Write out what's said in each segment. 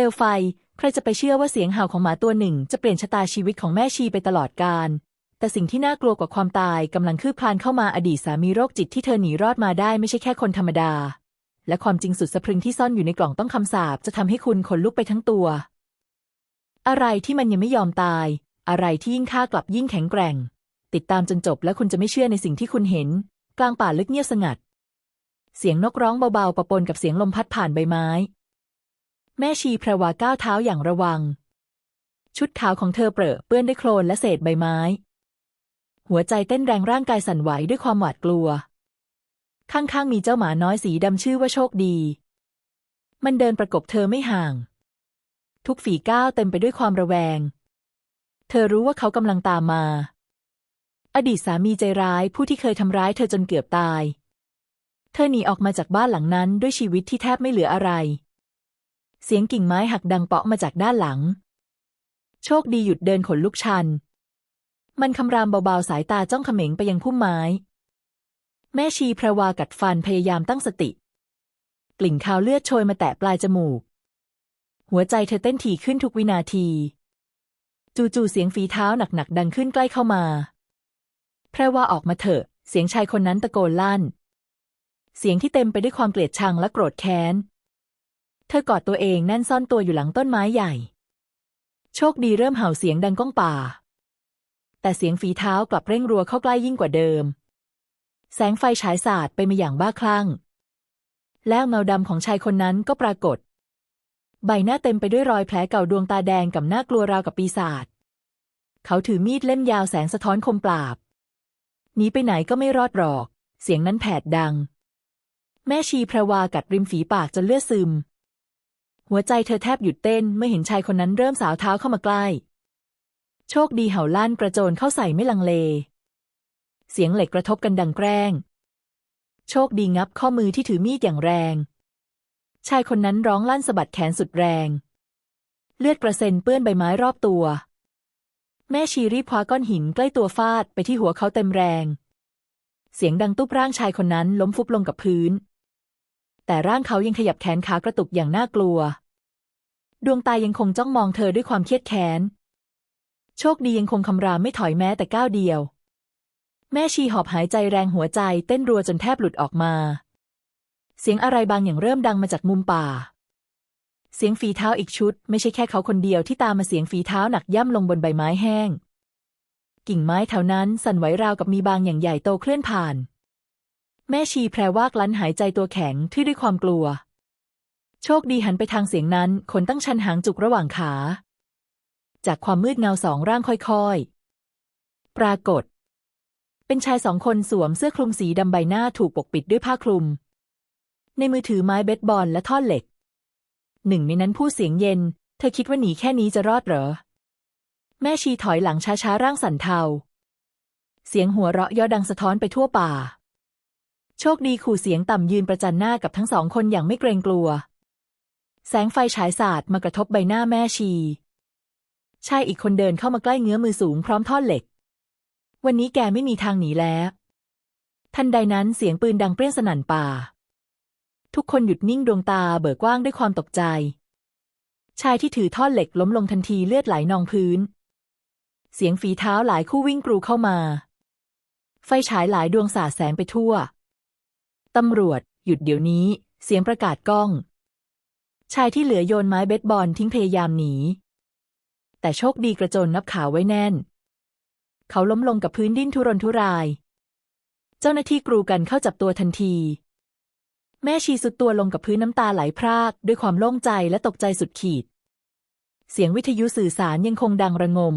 ลวไฟ ใครจะไปเชื่อว่าเสียงเห่าของหมาตัวหนึ่ง จะเปลี่ยนชะตาชีวิตของแม่ชีไปตลอดกาลแต่สิ่งที่น่ากลัวกว่าความตายกำลังคืบคลานเข้ามาอดีตสามีโรคจิตที่เธอหนีรอดมาได้ไม่ใช่แค่คนธรรมดา และความจริงสุดสะพรึงที่ซ่อนอยู่ในกล่องต้องคำสาปจะทำให้คุณขนลุกไปทั้งตัว อะไรที่มันยังไม่ยอมตาย อะไรที่ยิ่งฆ่ากลับยิ่งแข็งแกร่ง ติดตามจนจบและคุณจะไม่เชื่อในสิ่งที่คุณเห็น กลางป่าลึกเงียบสงัด เสียงนกร้องเบาๆปะปนกับเสียงลมพัดผ่านใบไม้ แม่ชีแพรวาก้าวเท้าอย่างระวัง ชุดขาวของเธอเปรอะเปื้อนด้วยโคลนและเศษใบไม้ หัวใจเต้นแรงร่างกายสั่นไหวด้วยความหวาดกลัว ข้างๆมีเจ้าหมาน้อยสีดำชื่อว่าโชคดี มันเดินประกบเธอไม่ห่าง ทุกฝีก้าวเต็มไปด้วยความระแวง เธอรู้ว่าเขากำลังตามมา อดีตสามีใจร้ายผู้ที่เคยทำร้ายเธอจนเกือบตาย เธอหนีออกมาจากบ้านหลังนั้นด้วยชีวิตที่แทบไม่เหลืออะไร เสียงกิ่งไม้หักดังเปาะมาจากด้านหลัง โชคดีหยุดเดินขนลุกชัน มันคำรามเบาๆสายตาจ้องเขม็งไปยังพุ่มไม้ แม่ชีพระวากัดฟันพยายามตั้งสติ กลิ่นคาวเลือดโชยมาแตะปลายจมูก หัวใจเธอเต้นถี่ขึ้นทุกวินาที จู่ๆเสียงฝีเท้าหนักๆดังขึ้นใกล้เข้ามา แพรว่าออกมาเถอะ เสียงชายคนนั้นตะโกนลั่น เสียงที่เต็มไปด้วยความเกลียดชังและโกรธแค้น เธอกอดตัวเองแน่นซ่อนตัวอยู่หลังต้นไม้ใหญ่ โชคดีเริ่มเห่าเสียงดังก้องป่า แต่เสียงฝีเท้ากลับเร่งรัวเข้าใกล้ยิ่งกว่าเดิม แสงไฟฉายสาดไปมาอย่างบ้าคลั่ง แล้วเงาดำของชายคนนั้นก็ปรากฏ ใบหน้าเต็มไปด้วยรอยแผลเก่าดวงตาแดงกับหน้ากลัวราวกับปีศาจเขาถือมีดเล่มยาวแสงสะท้อนคมปราบหนีไปไหนก็ไม่รอดหรอก เสียงนั้นแผดดัง แม่ชีพระวากัดริมฝีปากจนเลือดซึม หัวใจเธอแทบหยุดเต้นเมื่อเห็นชายคนนั้นเริ่มสาวเท้าเข้ามาใกล้ โชคดีเห่าลั่นกระโจนเข้าใส่ไม่ลังเล เสียงเหล็กกระทบกันดังแกล้ง โชคดีงับข้อมือที่ถือมีดอย่างแรง ชายคนนั้นร้องลั่นสะบัดแขนสุดแรง เลือดกระเซ็นเปื้อนใบไม้รอบตัว แม่ชีรีบคว้าก้อนหินใกล้ตัวฟาดไปที่หัวเขาเต็มแรง เสียงดังตุ๊บร่างชายคนนั้นล้มฟุบลงกับพื้น แต่ร่างเขายังขยับแขนขากระตุกอย่างน่ากลัว ดวงตายังคงจ้องมองเธอด้วยความเครียดแค้น โชคดียังคงคำรามไม่ถอยแม้แต่ก้าวเดียว แม่ชีหอบหายใจแรงหัวใจเต้นรัวจนแทบหลุดออกมา เสียงอะไรบางอย่างเริ่มดังมาจากมุมป่า เสียงฝีเท้าอีกชุด ไม่ใช่แค่เขาคนเดียวที่ตามมาเสียงฝีเท้าหนักย่ำลงบนใบไม้แห้ง กิ่งไม้แถวนั้นสั่นไหวราวกับมีบางอย่างใหญ่โตเคลื่อนผ่าน แม่ชีแพรวากลั้นหายใจตัวแข็งทื่ด้วยความกลัว โชคดีหันไปทางเสียงนั้นขนตั้งชันหางจุกระหว่างขา จากความมืดเงาสองร่างค่อยๆ ปรากฏ เป็นชายสองคนสวมเสื้อคลุมสีดำใบหน้าถูกปกปิดด้วยผ้าคลุม ในมือถือไม้เบสบอลและท่อนเหล็ก หนึ่งในนั้นพูดเสียงเย็น เธอคิดว่าหนีแค่นี้จะรอดเหรอ แม่ชีถอยหลังช้าๆร่างสั่นเทา เสียงหัวเราะย่อดังสะท้อนไปทั่วป่า โชคดีขู่เสียงต่ำยืนประจันหน้ากับทั้งสองคนอย่างไม่เกรงกลัว แสงไฟฉายสาดมากระทบใบหน้าแม่ชีชายอีกคนเดินเข้ามาใกล้เงื้อมือสูงพร้อมท่อนเหล็ก วันนี้แกไม่มีทางหนีแล้ว ทันใดนั้นเสียงปืนดังเปรี้ยงสนั่นป่า ทุกคนหยุดนิ่งดวงตาเบิกกว้างด้วยความตกใจ ชายที่ถือท่อนเหล็กล้มลงทันทีเลือดไหลนองพื้น เสียงฝีเท้าหลายคู่วิ่งกรูเข้ามา ไฟฉายหลายดวงสาดแสงไปทั่ว ตำรวจ หยุดเดี๋ยวนี้ เสียงประกาศก้อง ชายที่เหลือโยนไม้เบสบอลทิ้งพยายามหนี แต่โชคดีกระโจนนับขาไว้แน่น เขาล้มลงกับพื้นดิ้นทุรนทุราย เจ้าหน้าที่กรูกันเข้าจับตัวทันที แม่ชีสุดตัวลงกับพื้นน้ำตาไหลพรากด้วยความโล่งใจและตกใจสุดขีด เสียงวิทยุสื่อสารยังคงดังระงม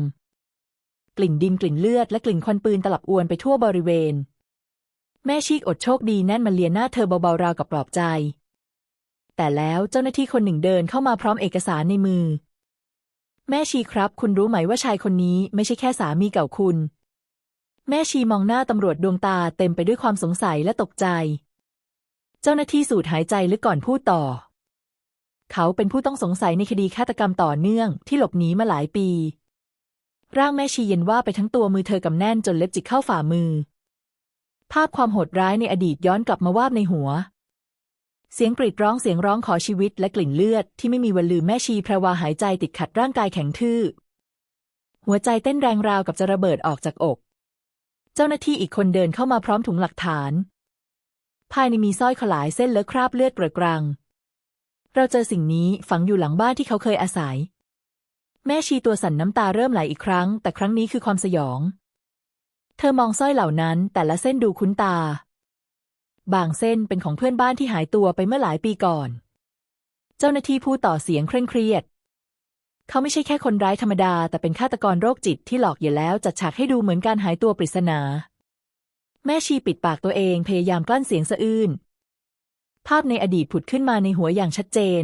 กลิ่นดินกลิ่นเลือดและกลิ่นควันปืนตลับอวนไปทั่วบริเวณ แม่ชีกอดโชคดีแน่นมาเลียหน้าเธอเบาๆราวกับปลอบใจ แต่แล้วเจ้าหน้าที่คนหนึ่งเดินเข้ามาพร้อมเอกสารในมือ แม่ชีครับ คุณรู้ไหมว่าชายคนนี้ไม่ใช่แค่สามีเก่าคุณ แม่ชีมองหน้าตำรวจดวงตาเต็มไปด้วยความสงสัยและตกใจ เจ้าหน้าที่สูดหายใจลึกก่อนพูดต่อ เขาเป็นผู้ต้องสงสัยในคดีฆาตกรรมต่อเนื่องที่หลบหนีมาหลายปี ร่างแม่ชีเย็นว่าไปทั้งตัวมือเธอกำแน่นจนเล็บจิกเข้าฝ่ามือ ภาพความโหดร้ายในอดีตย้อนกลับมาวาบในหัว เสียงกรีดร้องเสียงร้องขอชีวิตและกลิ่นเลือดที่ไม่มีวันลืมแม่ชีแพรวาหายใจติดขัดร่างกายแข็งทื่อ หัวใจเต้นแรงราวกับจะระเบิดออกจากอก เจ้าหน้าที่อีกคนเดินเข้ามาพร้อมถุงหลักฐาน ภายในมีสร้อยขลายเส้นและคราบเลือดเกรอะกรัง เราเจอสิ่งนี้ฝังอยู่หลังบ้านที่เขาเคยอาศัย แม่ชีตัวสั่นน้ำตาเริ่มไหลอีกครั้ง แต่ครั้งนี้คือความสยอง เธอมองสร้อยเหล่านั้นแต่ละเส้นดูคุ้นตา บางเส้นเป็นของเพื่อนบ้านที่หายตัวไปเมื่อหลายปีก่อน เจ้าหน้าที่พูดต่อเสียงเคร่งเครียด เขาไม่ใช่แค่คนร้ายธรรมดา แต่เป็นฆาตกรโรคจิตที่หลอกเหยื่อแล้วจัดฉากให้ดูเหมือนการหายตัวปริศนา แม่ชีปิดปากตัวเองพยายามกลั้นเสียงสะอื้น ภาพในอดีตผุดขึ้นมาในหัวอย่างชัดเจน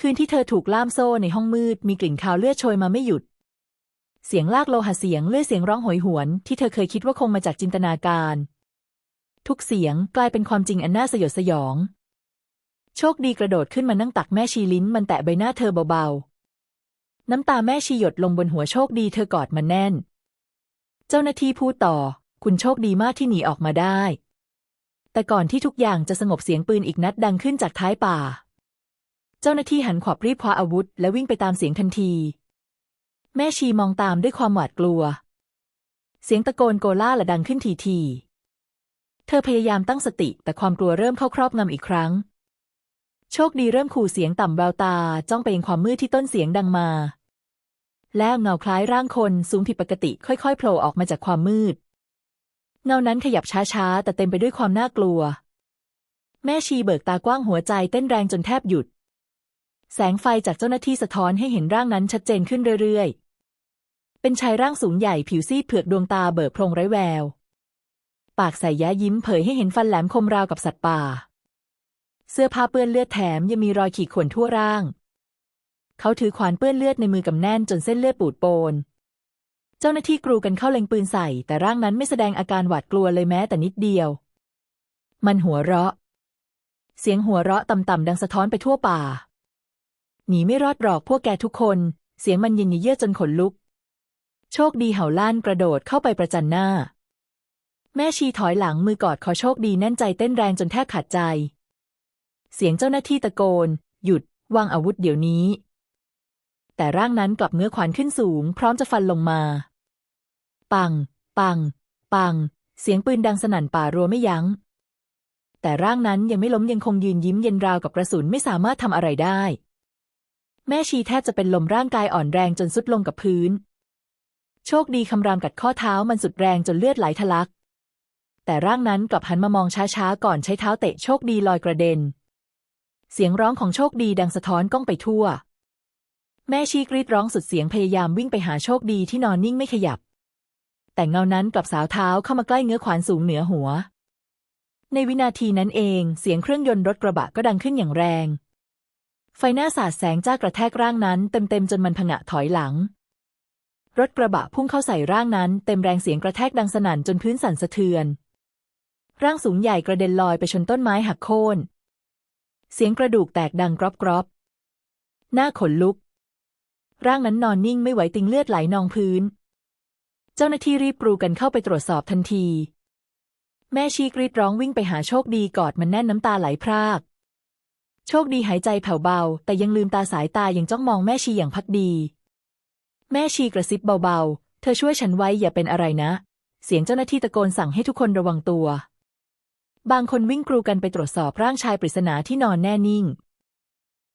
คืนที่เธอถูกล่ามโซ่ในห้องมืดมีกลิ่นคาวเลือดโชยมาไม่หยุด เสียงลากโลหะเสียงเลื่อดเสียงร้องโหยหวน ที่เธอเคยคิดว่าคงมาจากจินตนาการ ทุกเสียงกลายเป็นความจริงอันน่าสยดสยอง โชคดีกระโดดขึ้นมานั่งตักแม่ชีลิ้นมันแตะใบหน้าเธอเบาๆ น้ำตาแม่ชีหยดลงบนหัวโชคดีเธอกอดมันแน่น เจ้าหน้าที่พูดต่อ คุณโชคดีมากที่หนีออกมาได้ แต่ก่อนที่ทุกอย่างจะสงบเสียงปืนอีกนัดดังขึ้นจากท้ายป่า เจ้าหน้าที่หันขวับรีบคว้าอาวุธ และวิ่งไปตามเสียงทันที แม่ชีมองตามด้วยความหวาดกลัว เสียงตะโกนโกล่าละดังขึ้นทีๆเธอพยายามตั้งสติแต่ความกลัวเริ่มเข้าครอบงำอีกครั้ง โชคดีเริ่มขู่เสียงต่ำแววตาจ้องไปยังความมืดที่ต้นเสียงดังมา แล้วเงาคล้ายร่างคนสูงผิดปกติค่อยๆโผล่ออกมาจากความมืด เงานั้นขยับช้าๆ แต่เต็มไปด้วยความน่ากลัว แม่ชีเบิกตากว้างหัวใจเต้นแรงจนแทบหยุด แสงไฟจากเจ้าหน้าที่สะท้อนให้เห็นร่างนั้นชัดเจนขึ้นเรื่อยๆ เป็นชายร่างสูงใหญ่ผิวซีดเผือกดวงตาเบิกโพรงไร้แวว ปากใส่ย้ายิ้มเผยให้เห็นฟันแหลมคมราวกับสัตว์ป่า เสื้อผ้าเปื้อนเลือดแถมยังมีรอยขีดข่วนทั่วร่าง เขาถือขวานเปื้อนเลือดในมือกำแน่นจนเส้นเลือดปูดโปน เจ้าหน้าที่กรูกันเข้าเล็งปืนใส่ แต่ร่างนั้นไม่แสดงอาการหวาดกลัวเลยแม้แต่นิดเดียว มันหัวเราะ เสียงหัวเราะต่ำๆดังสะท้อนไปทั่วป่าหนีไม่รอดหรอกพวกแกทุกคน เสียงมันเย็นเยือกจนขนลุก โชคดีเห่าลั่นกระโดดเข้าไปประจันหน้า แม่ชีถอยหลังมือกอดคอโชคดีแน่นใจเต้นแรงจนแทบขาดใจ เสียงเจ้าหน้าที่ตะโกน หยุด วางอาวุธเดี๋ยวนี้ แต่ร่างนั้นกลับเงื้อขวานขึ้นสูง พร้อมจะฟันลงมา ปัง ปัง ปัง เสียงปืนดังสนั่นป่ารัวไม่ยัง้ง แต่ร่างนั้นยังไม่ล้มยังคงยืนยิ้มเย็นราวกับกระสุนไม่สามารถทำอะไรได้ แม่ชีแทบจะเป็นลมร่างกายอ่อนแรงจนสุดลงกับพื้น โชคดีคำรามกัดข้อเท้ามันสุดแรงจนเลือดไหลทะลัก แต่ร่างนั้นกลับหันมามองช้าๆ ก่อนใช้เท้าเตะโชคดีลอยกระเด็น เสียงร้องของโชคดีดังสะท้อนก้องไปทั่ว แม่ชีกรีดร้องสุดเสียงพยายามวิ่งไปหาโชคดีที่นอนนิ่งไม่ขยับ แต่เงานั้นกลับสาวเท้าเข้ามาใกล้เงื้อขวานสูงเหนือหัว ในวินาทีนั้นเองเสียงเครื่องยนต์รถกระบะก็ดังขึ้นอย่างแรง ไฟหน้าสาดแสงจ้ากระแทกร่างนั้นเต็มๆจนมันผงะถอยหลัง รถกระบะพุ่งเข้าใส่ร่างนั้นเต็มแรงเสียงกระแทกดังสนั่นจนพื้นสั่นสะเทือน ร่างสูงใหญ่กระเด็นลอยไปชนต้นไม้หักโค่น เสียงกระดูกแตกดังกรอบกรอบหน้าขนลุก ร่างนั้นนอนนิ่งไม่ไหวติงเลือดไหลนองพื้น เจ้าหน้าที่รีบปรูกันเข้าไปตรวจสอบทันที แม่ชีกรีดร้องวิ่งไปหาโชคดีกอดมันแน่นน้ำตาไหลพราก โชคดีหายใจแผ่วเบา แต่ยังลืมตาสายตายังจ้องมองแม่ชีอย่างพักดี แม่ชีกระซิบเบาๆ เธอช่วยฉันไว้อย่าเป็นอะไรนะ เสียงเจ้าหน้าที่ตะโกนสั่งให้ทุกคนระวังตัว บางคนวิ่งกรูกันไปตรวจสอบร่างชายปริศนาที่นอนแน่นิ่ง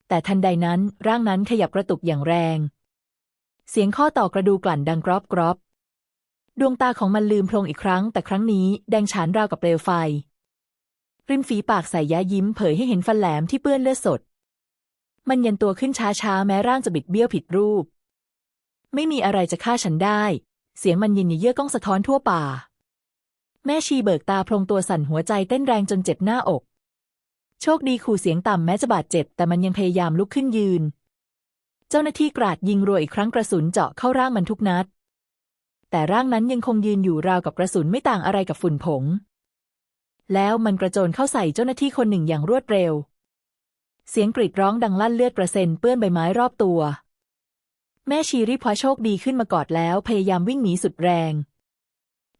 แต่ทันใดนั้นร่างนั้นขยับกระตุกอย่างแรง เสียงข้อต่อกระดูกลั่นดังกรอบกรอบดวงตาของมันลืมโพลงอีกครั้ง แต่ครั้งนี้แดงฉานราวกับเปลวไฟ ริมฝีปากใส่ย้ายิ้มเผยให้เห็นฟันแหลมที่เปื้อนเลือดสด มันยันตัวขึ้นช้าๆ แม้ร่างจะบิดเบี้ยวผิดรูป ไม่มีอะไรจะฆ่าฉันได้ เสียงมันเย็นยเยือกก้องสะท้อนทั่วป่า แม่ชีเบิกตาพลงตัวสั่นหัวใจเต้นแรงจนเจ็บหน้าอก โชคดีขู่เสียงต่ำแม้จะบาดเจ็บ แต่มันยังพยายามลุกขึ้นยืน เจ้าหน้าที่กราดยิงรัวอีกครั้งกระสุนเจาะเข้าร่างมันทุกนัด แต่ร่างนั้นยังคงยืนอยู่ราวกับกระสุนไม่ต่างอะไรกับฝุ่นผง แล้วมันกระโจนเข้าใส่เจ้าหน้าที่คนหนึ่งอย่างรวดเร็ว เสียงกรีดร้องดังลั่นเลือดกระเซ็นเปื้อนใบไม้รอบตัว แม่ชีรีบคว้าโชคดีขึ้นมากอดแล้วพยายามวิ่งหนีสุดแรง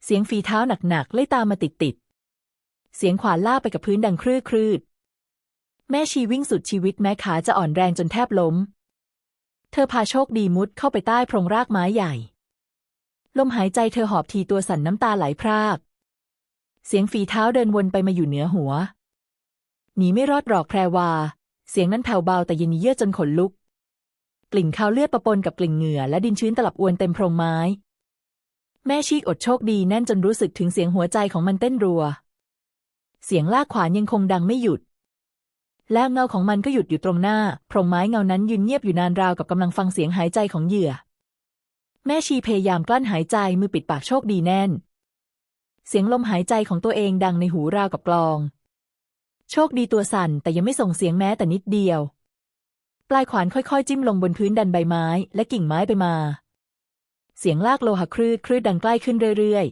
เสียงฝีเท้าหนักๆไล่ตามมาติดๆเสียงขวานล่ากไปกับพื้นดังครื้อครืดแม่ชีวิ่งสุดชีวิตแม้ขาจะอ่อนแรงจนแทบล้ม เธอพาโชคดีมุดเข้าไปใต้โพรงรากไม้ใหญ่ ลมหายใจเธอหอบทีตัวสั่นน้ำตาไหลพราก เสียงฝีเท้าเดินวนไปมาอยู่เหนือหัว หนีไม่รอดหรอกแพรวา เสียงนั้นแผ่วเบาแต่เย็นเยือกจนขนลุก กลิ่นคาวเลือดปะปนกับกลิ่นเหงื่อและดินชื้นตลับอวนเต็มโพรงไม้ แม่ชีกอดโชคดีแน่นจนรู้สึกถึงเสียงหัวใจของมันเต้นรัว เสียงลากขวานยังคงดังไม่หยุด แล้วเงาของมันก็หยุดอยู่ตรงหน้าโพรงไม้เงานั้นยืนเงียบอยู่นานราวกับกำลังฟังเสียงหายใจของเหยื่อ แม่ชีพยายามกลั้นหายใจมือปิดปากโชคดีแน่น เสียงลมหายใจของตัวเองดังในหูราวกับกลอง โชคดีตัวสั่นแต่ยังไม่ส่งเสียงแม้แต่นิดเดียว ปลายขวานค่อยๆ จิ้มลงบนพื้นดันใบไม้ และกิ่งไม้ไปมา เสียงลากโลหะครืดครืดดังใกล้ขึ้นเรื่อย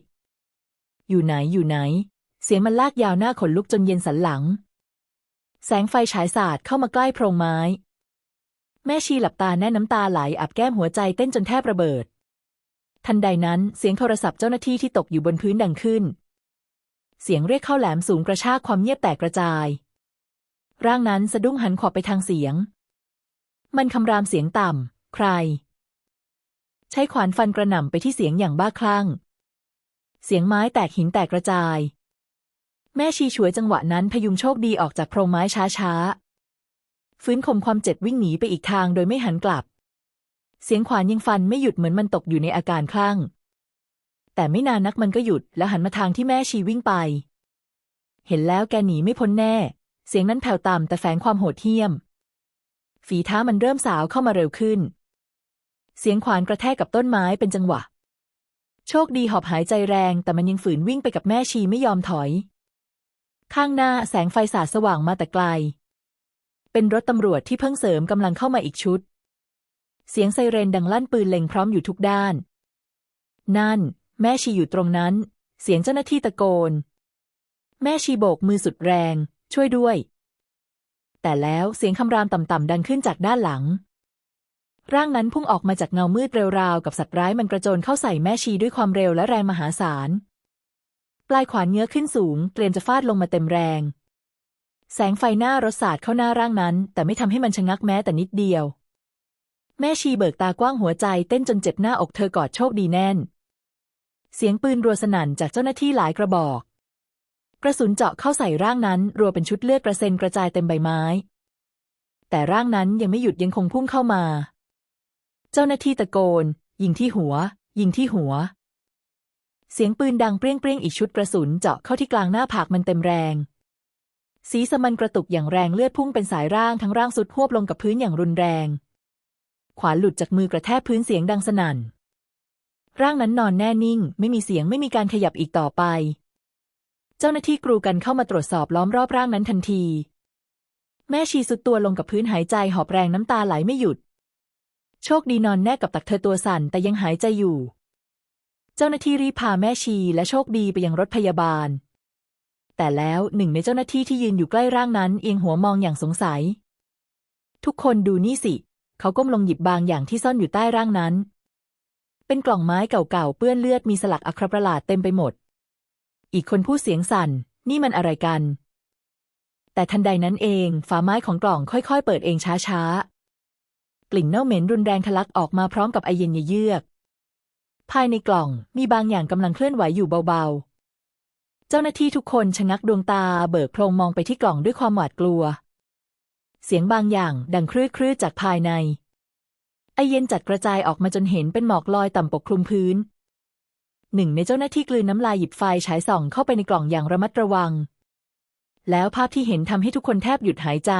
ๆ อยู่ไหนอยู่ไหน เสียงมันลากยาวหน้าขนลุกจนเย็นสันหลัง แสงไฟฉายสาดเข้ามาใกล้โพรงไม้ แม่ชีหลับตาแน่น้ำตาไหลอับแก้มหัวใจเต้นจนแทบระเบิด ทันใดนั้นเสียงโทรศัพท์เจ้าหน้าที่ที่ตกอยู่บนพื้นดังขึ้น เสียงเรียกเข้าแหลมสูงกระชากความเงียบแตกกระจาย ร่างนั้นสะดุ้งหันขวบไปทางเสียง มันคำรามเสียงต่ำ ใคร ใช้ขวานฟันกระหน่ำไปที่เสียงอย่างบ้าคลั่ง เสียงไม้แตกหินแตกกระจาย แม่ชีฉวยจังหวะนั้นพยุงโชคดีออกจากโพรงไม้ช้าๆ ฟื้นคมความเจ็บวิ่งหนีไปอีกทางโดยไม่หันกลับ เสียงขวานยิงฟันไม่หยุดเหมือนมันตกอยู่ในอาการคลั่ง แต่ไม่นานนักมันก็หยุดแล้วหันมาทางที่แม่ชีวิ่งไป เห็นแล้วแกหนีไม่พ้นแน่ เสียงนั้นแผ่วต่ำแต่แฝงความโหดเหี้ยม ฝีเท้ามันเริ่มสาวเข้ามาเร็วขึ้น เสียงขวานกระแทกกับต้นไม้เป็นจังหวะ โชคดีหอบหายใจแรง แต่มันยังฝืนวิ่งไปกับแม่ชีไม่ยอมถอย ข้างหน้าแสงไฟสาดสว่างมาแต่ไกล เป็นรถตำรวจที่เพิ่งเสริมกำลังเข้ามาอีกชุด เสียงไซเรนดังลั่นปืนเล็งพร้อมอยู่ทุกด้าน นั่น แม่ชีอยู่ตรงนั้น เสียงเจ้าหน้าที่ตะโกน แม่ชีโบกมือสุดแรง ช่วยด้วย แต่แล้วเสียงคำรามต่ำๆดังขึ้นจากด้านหลัง ร่างนั้นพุ่งออกมาจากเงามืดเร็วราวกับสัตว์ร้ายมันกระโจนเข้าใส่แม่ชีด้วยความเร็วและแรงมหาศาล ปลายขวานเงื้อขึ้นสูง เตรียมจะฟาดลงมาเต็มแรง แสงไฟหน้ารถสาดเข้าหน้าร่างนั้น แต่ไม่ทำให้มันชะงักแม้แต่นิดเดียว แม่ชีเบิกตากว้างหัวใจเต้นจนเจ็บหน้าอกเธอกอดโชคดีแน่น เสียงปืนรัวสนั่นจากเจ้าหน้าที่หลายกระบอก ระสุนเจาะเข้าใส่ร่างนั้น รัวเป็นชุดเลือดกระเซ็นกระจายเต็มใบไม้ แต่ร่างนั้นยังไม่หยุดยังคงพุ่งเข้ามา เจ้าหน้าที่ตะโกน ยิงที่หัว ยิงที่หัว เสียงปืนดังเปรี้ยงเปรี้ยงอีกชุดกระสุนเจาะเข้าที่กลางหน้าผากมันเต็มแรง สีสมันกระตุกอย่างแรงเลือดพุ่งเป็นสายร่างทั้งร่างสุดหวบลงกับพื้นอย่างรุนแรง ขวานหลุดจากมือกระแทกพื้นเสียงดังสนั่น ร่างนั้นนอนแน่นิ่ง ไม่มีเสียงไม่มีการขยับอีกต่อไป เจ้าหน้าที่กรูกันเข้ามาตรวจสอบล้อมรอบร่างนั้นทันที แม่ชีสุดตัวลงกับพื้นหายใจหอบแรงน้ำตาไหลไม่หยุด โชคดีนอนแนบกับตักเธอตัวสั่นแต่ยังหายใจอยู่ เจ้าหน้าที่รีบพาแม่ชีและโชคดีไปยังรถพยาบาล แต่แล้วหนึ่งในเจ้าหน้าที่ที่ยืนอยู่ใกล้ร่างนั้นเอียงหัวมองอย่างสงสัย ทุกคนดูนี่สิ เขาก้มลงหยิบบางอย่างที่ซ่อนอยู่ใต้ร่างนั้น เป็นกล่องไม้เก่าๆเปื้อนเลือดมีสลักอัครประหลาดเต็มไปหมด อีกคนพูดเสียงสั่น นี่มันอะไรกัน แต่ทันใดนั้นเอง ฝาไม้ของกล่องค่อยๆ เปิดเองช้าๆ กลิ่นเน่าเหม็นรุนแรงทะลักออกมาพร้อมกับไอเย็นเยือก ภายในกล่องมีบางอย่างกำลังเคลื่อนไหวอยู่เบาๆ เจ้าหน้าที่ทุกคนชะงักดวงตาเบิกโพรงมองไปที่กล่องด้วยความหวาดกลัว เสียงบางอย่างดังครื้อๆจากภายในไอเย็นจัดกระจายออกมาจนเห็นเป็นหมอกลอยต่ำปกคลุมพื้น หนึ่งในเจ้าหน้าที่กลืนน้ำลายหยิบไฟฉายส่องเข้าไปในกล่องอย่างระมัดระวัง แล้วภาพที่เห็นทำให้ทุกคนแทบหยุดหายใจ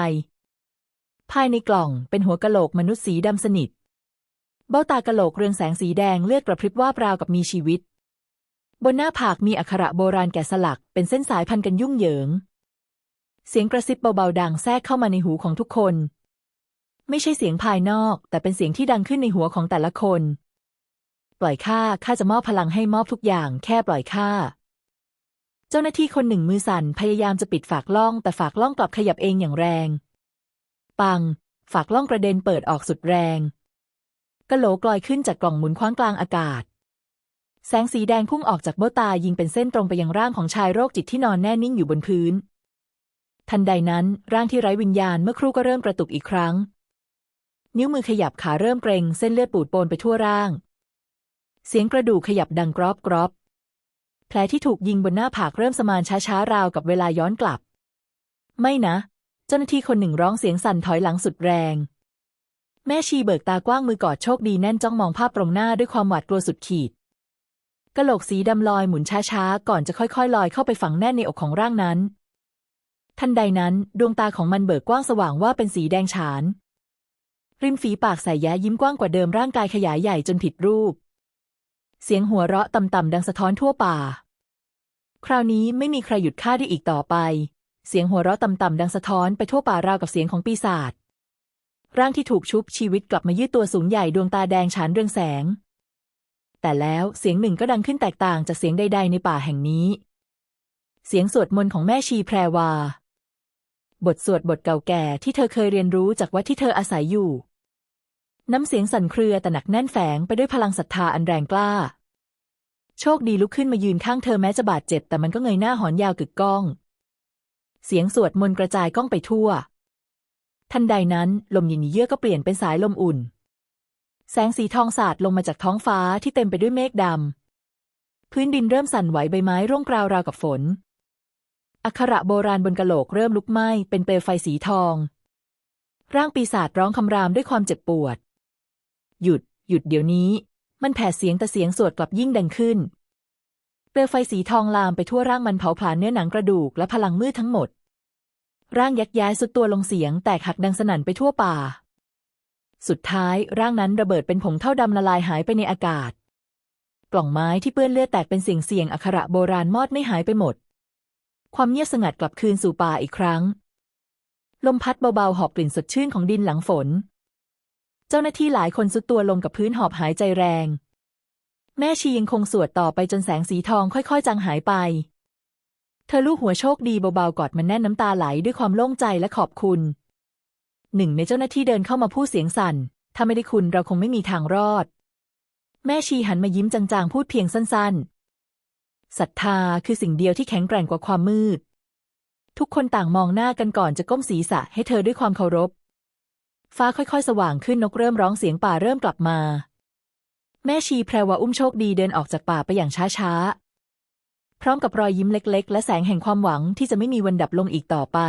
ภายในกล่องเป็นหัวกะโหลกมนุษย์สีดำสนิท เบ้าตากะโหลกเรืองแสงสีแดงเลือดกระพริบว่าบราวกับมีชีวิต บนหน้าผากมีอักขระโบราณแกะสลักเป็นเส้นสายพันกันยุ่งเหยิง เสียงกระซิบเบาๆดังแทรกเข้ามาในหูของทุกคน ไม่ใช่เสียงภายนอก แต่เป็นเสียงที่ดังขึ้นในหัวของแต่ละคน ปล่อยข้าข้าจะมอบพลังให้มอบทุกอย่าง แค่ปล่อยข้าเจ้าหน้าที่คนหนึ่งมือสั่นพยายามจะปิดฝากล่อง แต่ฝากล่องกลับขยับเองอย่างแรง ปัง ฝากล่องกระเด็นเปิดออกสุดแรงกะโหลกลอยขึ้นจากกล่องหมุนคว้างกลางอากาศ แสงสีแดงพุ่งออกจากเบ้าตายิงเป็นเส้นตรงไปยังร่างของชายโรคจิตที่นอนแน่นิ่งอยู่บนพื้น ทันใดนั้นร่างที่ไร้วิญญาณเมื่อครู่ก็เริ่มกระตุกอีกครั้ง นิ้วมือขยับขาเริ่มเกร็งเส้นเลือดปูดโปนไปทั่วร่าง เสียงกระดูกขยับดังกรอบกรอบแผลที่ถูกยิงบนหน้าผากเริ่มสมานช้าๆราวกับเวลาย้อนกลับ ไม่นะ เจ้าหน้าที่คนหนึ่งร้องเสียงสั่นถอยหลังสุดแรง แม่ชีเบิกตากว้างมือกอดโชคดีแน่นจ้องมองภาพตรงหน้าด้วยความหวาดกลัวสุดขีดกะโหลกสีดำลอยหมุนช้าๆ ก่อนจะค่อยๆ ลอยเข้าไปฝังแน่นในอกของร่างนั้น ทันใดนั้นดวงตาของมันเบิกกว้างสว่างว่าเป็นสีแดงฉาน ริมฝีปากใสแย้ยิ้มกว้างกว่าเดิมร่างกายขยายใหญ่จนผิดรูป เสียงหัวเราะต่ำๆดังสะท้อนทั่วป่า คราวนี้ไม่มีใครหยุดฆ่าได้อีกต่อไป เสียงหัวเราะต่ำๆดังสะท้อนไปทั่วป่าราวกับเสียงของปีศาจ ร่างที่ถูกชุบชีวิตกลับมายืดตัวสูงใหญ่ดวงตาแดงฉานเรืองแสง แต่แล้วเสียงหนึ่งก็ดังขึ้นแตกต่างจากเสียงใด ๆ ในป่าแห่งนี้ เสียงสวดมนต์ของแม่ชีแพรวา บทสวดบทเก่าแก่ที่เธอเคยเรียนรู้จากวัดที่เธออาศัยอยู่ น้ำเสียงสั่นเครือแต่หนักแน่นแฝงไปด้วยพลังศรัทธาอันแรงกล้า โชคดีลุกขึ้นมายืนข้างเธอแม้จะบาดเจ็บแต่มันก็เงยหน้าหอนยาวกึกก้อง เสียงสวดมนต์กระจายก้องไปทั่ว ทันใดนั้นลมเย็นเยือกก็เปลี่ยนเป็นสายลมอุ่น แสงสีทองสาดลงมาจากท้องฟ้าที่เต็มไปด้วยเมฆดำ พื้นดินเริ่มสั่นไหวใบไม้ร่วงกราวราวกับฝน อักขระโบราณบนกะโหลกเริ่มลุกไหม้เป็นเปลวไฟสีทอง ร่างปีศาจร้องคำรามด้วยความเจ็บปวด หยุด หยุดเดี๋ยวนี้ มันแผดเสียงแต่เสียงสวดกลับยิ่งดังขึ้น เปลวไฟสีทองลามไปทั่วร่างมันเผาผลาญเนื้อหนังกระดูกและพลังมืดทั้งหมด ร่างยักย้ายสุดตัวลงเสียงแตกหักดังสนั่นไปทั่วป่า สุดท้ายร่างนั้นระเบิดเป็นผงเท่าดำละลายหายไปในอากาศ กล่องไม้ที่เปื้อนเลือดแตกเป็นเสียงเสียงอักขระโบราณมอดไม่หายไปหมด ความเงียบสงัดกลับคืนสู่ป่าอีกครั้ง ลมพัดเบาๆหอบกลิ่นสดชื่นของดินหลังฝน เจ้าหน้าที่หลายคนสุดตัวลงกับพื้นหอบหายใจแรง แม่ชียังคงสวดต่อไปจนแสงสีทองค่อยๆ จางหายไป เธอลูกหัวโชคดีเบาๆกอดมันแน่นน้ำตาไหลด้วยความโล่งใจและขอบคุณ หนึ่งในเจ้าหน้าที่เดินเข้ามาพูดเสียงสั่น ถ้าไม่ได้คุณเราคงไม่มีทางรอด แม่ชีหันมายิ้มจางๆ พูดเพียงสั้นๆ ศรัทธาคือสิ่งเดียวที่แข็งแกร่งกว่าความมืด ทุกคนต่างมองหน้ากันก่อนจะก้มศีรษะให้เธอด้วยความเคารพ ฟ้าค่อยๆ สว่างขึ้นนกเริ่มร้องเสียงป่าเริ่มกลับมา แม่ชีแพรวอุ้มโชคดีเดินออกจากป่าไปอย่างช้าๆ พร้อมกับรอยยิ้มเล็กๆ และแสงแห่งความหวังที่จะไม่มีวันดับลงอีกต่อไป